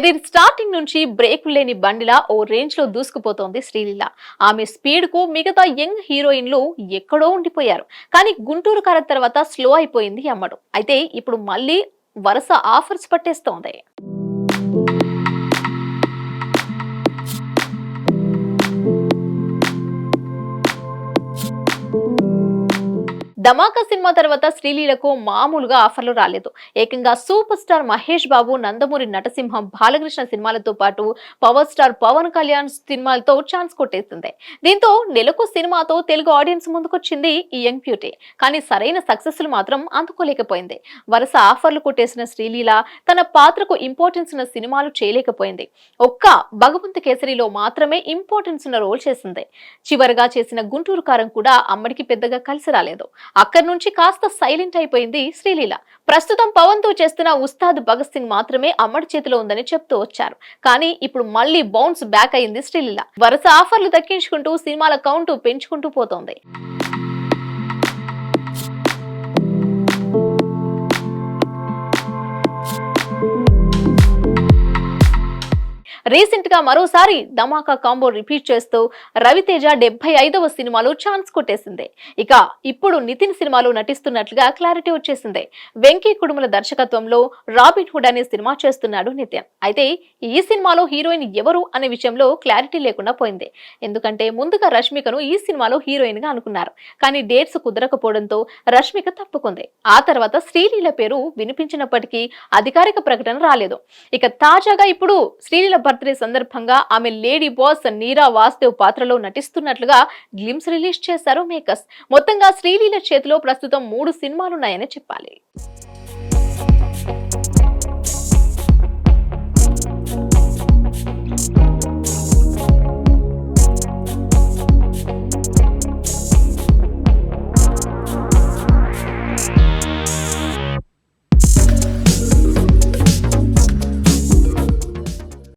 Career starting నుంచి break లేని బండిలా ఓ రేంజ్లో దూసుకుపోతోంది శ్రీలీల. ఆమె స్పీడ్కు మిగతా యంగ్ హీరోయిన్లు ఎక్కడో ఉండిపోయారు. కానీ గుంటూరు కారం తర్వాత స్లో అయిపోయింది అమ్మడు. అయితే ఇప్పుడు మళ్ళీ వరుస ఆఫర్స్ పట్టేస్తోంది. ధమాకా సినిమా తర్వాత శ్రీలీలకు మామూలుగా ఆఫర్లు రాలేదు. ఏకంగా సూపర్ స్టార్ మహేష్ బాబు నందమూరి నటసింహం బాలకృష్ణ సినిమాలతో పాటు పవర్ స్టార్ పవన్ కళ్యాణ్ సినిమాలతో ఛాన్స్ కొట్టేసింది. దీంతో నెలకు సినిమాతో తెలుగు ఆడియన్స్ ముందుకొచ్చింది ఈ యంగ్ బ్యూటీ. కానీ సరైన సక్సెస్ మాత్రం అందుకోలేకపోయింది. వరుస ఆఫర్లు కొట్టేసిన శ్రీలీల తన పాత్రకు ఇంపార్టెన్స్ ఉన్న సినిమాలు చేయలేకపోయింది. ఒక్క భగవంత్ కేసరిలో మాత్రమే ఇంపార్టెన్స్ ఉన్న రోల్ చేసింది. చివరిగా చేసిన గుంటూరు కారం కూడా అమ్మడికి పెద్దగా కలిసి రాలేదు. అక్కడి నుంచి కాస్త సైలెంట్ అయిపోయింది శ్రీలీల. ప్రస్తుతం పవన్తో చేస్తున్న ఉస్తాద్ భగత్ సింగ్ మాత్రమే అమ్మడి చేతిలో ఉందని చెప్తూ వచ్చారు. కానీ ఇప్పుడు మళ్ళీ బౌన్స్ బ్యాక్ అయింది శ్రీలీల. వరుస ఆఫర్లు దక్కించుకుంటూ సినిమాల కౌంట్ పెంచుకుంటూ పోతోంది. రీసెంట్గా మరోసారి ధమాకా కాంబో రిపీట్ చేస్తూ రవితేజ డెబ్బై ఐదవ సినిమాలో ఛాన్స్ కొట్టేసింది. ఇక ఇప్పుడు నితిన్ సినిమాలో నటిస్తున్నట్లుగా క్లారిటీ వచ్చేసింది. వెంకీ కుడుముల దర్శకత్వంలో రాబిన్ హుడ్ అనే సినిమా చేస్తున్నాడు నితిన్. అయితే ఈ సినిమాలో హీరోయిన్ ఎవరు అనే విషయంలో క్లారిటీ లేకుండా పోయింది. ఎందుకంటే ముందుగా రష్మికను ఈ సినిమాలో హీరోయిన్గా అనుకున్నారు. కానీ డేట్స్ కుదరకపోవడంతో రష్మిక తప్పుకుంది. ఆ తర్వాత శ్రీలీల పేరు వినిపించినప్పటికీ అధికారిక ప్రకటన రాలేదు. ఇక తాజాగా ఇప్పుడు శ్రీలీల బర్త్డే సందర్భంగా ఆమె లేడీ బాస్ నీరా వాసుదేవ్ పాత్రలో నటిస్తున్నట్లుగా గ్లిమ్స్ రిలీజ్ చేశారు మేకర్స్. మొత్తంగా శ్రీలీల చేతిలో ప్రస్తుతం మూడు సినిమాలున్నాయని చెప్పాలి.